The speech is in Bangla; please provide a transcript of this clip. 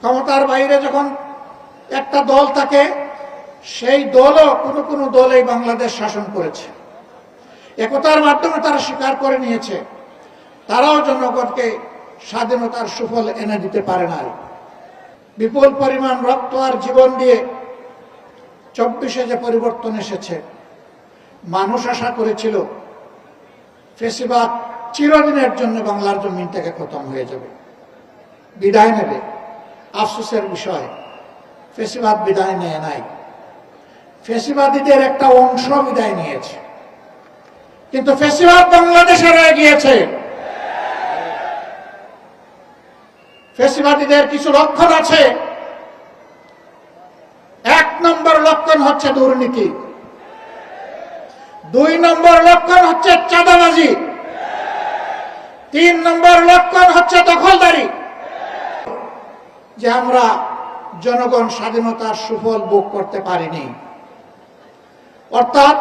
ক্ষমতার বাইরে যখন একটা দল থাকে, সেই দলও কোনো কোনো দল এই বাংলাদেশ শাসন করেছে। একতার মাধ্যমে তারা স্বীকার করে নিয়েছে, তারাও জনগণকে স্বাধীনতার সুফল এনে দিতে পারে না বিপুল পরিমাণ রক্ত আর জীবন দিয়ে চব্বিশে যে পরিবর্তন এসেছে, মানুষ আশা করেছিল ফেসিবাদ চিরদিনের জন্য বাংলার জমিন থেকে খতম হয়ে যাবে। বিদায় নেবে। আফসোসের বিষয়, ফেসিবাদ বিদায় নেয় নাই। ফেসিবাদীদের একটা অংশ বিদায় নিয়েছে। কিন্তু ফেসিবাদ বাংলাদেশে রয়ে গিয়েছে। ফেসিবাদীদের কিছু লক্ষণ আছে। এক নম্বর লক্ষণ হচ্ছে দুর্নীতি। দুই নম্বর লক্ষণ হচ্ছে চাঁদাবাজি। তিন নম্বর লক্ষণ হচ্ছে দখলদারি। যে আমরা জনগণ স্বাধীনতার সুফল ভোগ করতে পারিনি। অর্থাৎ